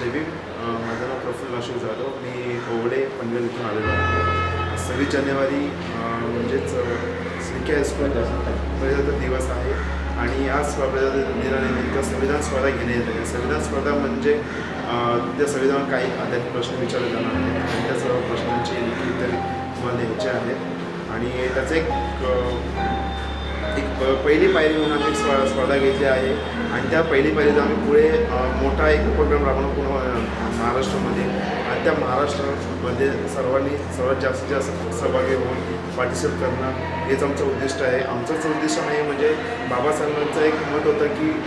जय भीम. माझं नाव प्रफुल्ल अशोक जाधव. मी ओवडे पनवेल इथून आलेलो आहे. सव्वीस जानेवारी म्हणजेच सी के हायस्कूल प्रजासत्ताक दिवस आहे. आणि आज प्रजासत्ताक दिनानिमित्त संविधान स्पर्धा घेण्यात येत आहे. संविधान स्पर्धा म्हणजे त्या संविधानात काही आध्यात्मिक प्रश्न विचारले जाणार आहेत. आणि त्या सर्व प्रश्नांची लिखित तुम्हाला द्यायचे आहेत. आणि त्याचं एक प- पहिली पायरी म्हणून आम्ही स्पर्धा स्पर्धा घेतली आहे. आणि त्या पहिली पायरीचा आम्ही पुढे मोठा एक उपक्रम राबवणं पूर्ण महाराष्ट्रामध्ये. आणि त्या महाराष्ट्रामध्ये सर्वांनी सर्वात जास्तीत जास्त सहभागी होऊन पार्टिसिपेट करणं हेच आमचं उद्दिष्ट आहे. आमचंच उद्दिष्ट नाही म्हणजे बाबासाहेबांचं एक मत होतं की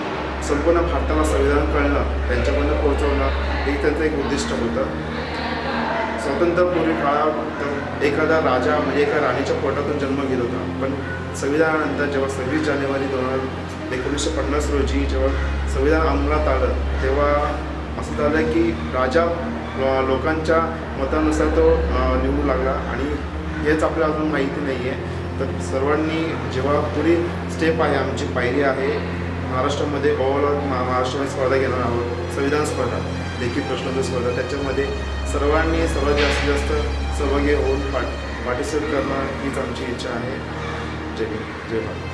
संपूर्ण भारताला संविधान कळणं त्यांच्यापर्यंत पोहोचवणं हे त्यांचं एक उद्दिष्ट होतं. स्वातंत्र्यपूर्वी काळात एखादा राजा म्हणजे एका राणीच्या पोटातून जन्म घेत होता. पण संविधानानंतर जेव्हा सव्वीस जानेवारी दोन हजार एकोणीसशे पन्नास रोजी जेव्हा संविधान अंमलात आलं तेव्हा असं झालं की राजा लोकांच्या मतानुसार तो निवडू लागला. आणि हेच आपल्याला अजून माहिती नाही आहे तर सर्वांनी जेव्हा पुढे स्टेप आहे आमची पायरी आहे महाराष्ट्रामध्ये ऑल महा महाराष्ट्रामध्ये स्पर्धा घेणार आहोत. संविधान स्पर्धा लेखी प्रश्नोत्तर स्पर्धा. त्याच्यामध्ये सर्वांनी सर्वात जास्तीत जास्त सहभागी होऊन पार्ट पार्टिसिपेट करणं हीच आमची इच्छा आहे. जय जय भारत.